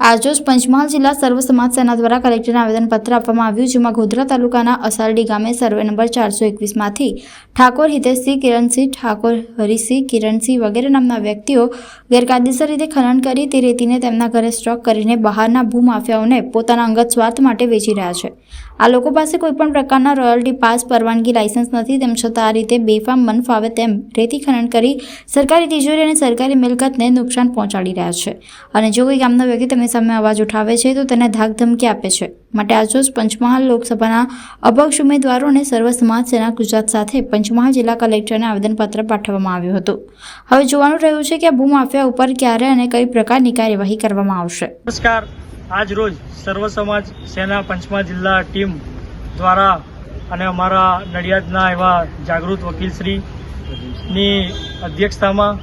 આજરોજ પંચમહાલ જિલ્લા સર્વ સમાજ સેના દ્વારા કલેક્ટરને આવેદનપત્ર આપવામાં આવ્યું, જેમાં ગોધરા તાલુકાના અસારડી ગામે સર્વે નંબર ચારસો એકવીસમાંથી ઠાકોર હિતેશસિંહ, કિરણસિંહ ઠાકોર, હરિસિંહ કિરણસિંહ વગેરે નામના વ્યક્તિઓ ગેરકાયદેસર રીતે ખનન કરી તે રેતીને તેમના ઘરે સ્ટોક કરીને બહારના ભૂમાફિયાઓને પોતાના અંગત સ્વાર્થ માટે વેચી રહ્યા છે. આ લોકો પાસે કોઈપણ પ્રકારના રોયલ્ટી પાસ, પરવાનગી, લાયસન્સ નથી. તેમ છતાં આ રીતે બેફામ મન ફાવે તેમ રેતી ખનન કરી સરકારી તિજોરી અને સરકારી મિલકતને નુકસાન પહોંચાડી રહ્યા છે. અને જો કોઈ ગામનો વ્યક્તિ તેમની સામે અવાજ ઉઠાવે છે, તો તેને ધાક ધમકી આપે છે. માટે આજરોજ પંચમહાલ લોકસભાના અપક્ષ ઉમેદવારો અને સર્વ સમાજ સેના ગુજરાત સાથે પંચમહાલ જિલ્લા કલેક્ટરને આવેદનપત્ર પાઠવવામાં આવ્યું હતું. હવે જોવાનું રહ્યું છે કે આ ભૂમાફિયા ઉપર ક્યારે અને કઈ પ્રકારની કાર્યવાહી કરવામાં આવશે. નમસ્કાર. આજ રોજ સર્વ સમાજ સેના પંચમા જિલ્લા ટીમ દ્વારા અને અમારા નડિયાદના એવા જાગૃત વકીલશ્રીની અધ્યક્ષતામાં?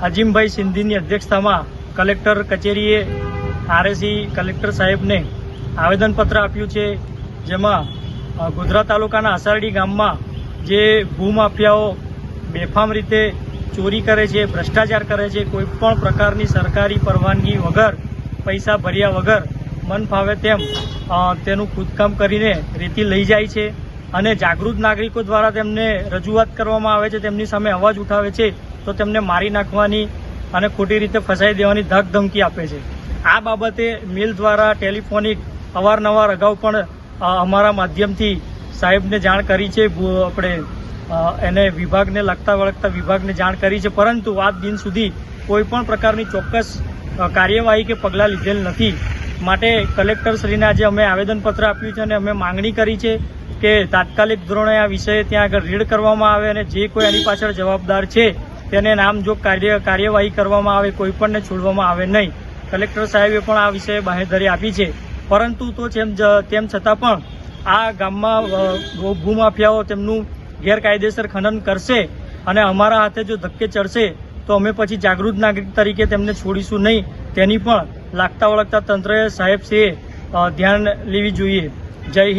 અજીમભાઈ સિંધીની અધ્યક્ષતામાં કલેક્ટર કચેરીએ આરએસી કલેક્ટર સાહેબને આવેદનપત્ર આપ્યું છે જેમાં ગુજરાત ગોધરા તાલુકાના અસારડી ગામમાં જે ભૂમાફિયાઓ બેફામ રીતે ચોરી કરે છે, ભ્રષ્ટાચાર કરે છે, કોઈ પણ પ્રકારની સરકારી પરવાનગી વગર, પૈસા ભર્યા વગર, મન ફાવે તેમ તેનું ખુદકામ કરીને રેતી લઈ જાય છે અને જાગૃત નાગરિકો દ્વારા તેમને રજૂઆત કરવામાં આવે છે, તેમની સામે અવાજ ઉઠાવે છે, તો તેમને મારી નાખવાની અને ખોટી રીતે ફસાઈ દેવાની ધક ધમકી આપે છે. આ બાબતે મિલ દ્વારા ટેલિફોનિક અવારનવાર અગાઉ પણ અમારા માધ્યમથી સાહેબને જાણ કરી છે આપણે એને વિભાગને લગતા વળગતા વિભાગને જાણ કરી છે. પરંતુ આજ દિન સુધી કોઈપણ પ્રકારની ચોક્કસ કાર્યવાહી કે પગલાં લીધેલ નથી. માટે કલેક્ટરશ્રીને આજે અમે આવેદનપત્ર આપ્યું છે અને અમે માંગણી કરી છે કે તાત્કાલિક ધોરણે આ વિષય ત્યાં આગળ રીડ કરવામાં આવે અને જે કોઈ આની પાછળ જવાબદાર છે, તેને નામજોગ કાર્ય, કાર્યવાહી કરવામાં આવે કોઈપણને છોડવામાં આવે નહીં. કલેક્ટર સાહેબે પણ આ વિષયે બાહેધરી આપી છે. પરંતુ તો તેમ તેમ છતાં પણ આ ગામમાં ભૂમાફિયાઓ તેમનું ગેરકાયદેસર ખનન કરશે અને અમારા હાથે જો ધક્કે ચડશે, તો અમે પછી જાગૃત નાગરિક તરીકે તેમને છોડીશું નહીં. તેની પણ લાગતા વળગતા તંત્રએ સાહેબ છે ધ્યાન લેવી જોઈએ. જય હિન્દ.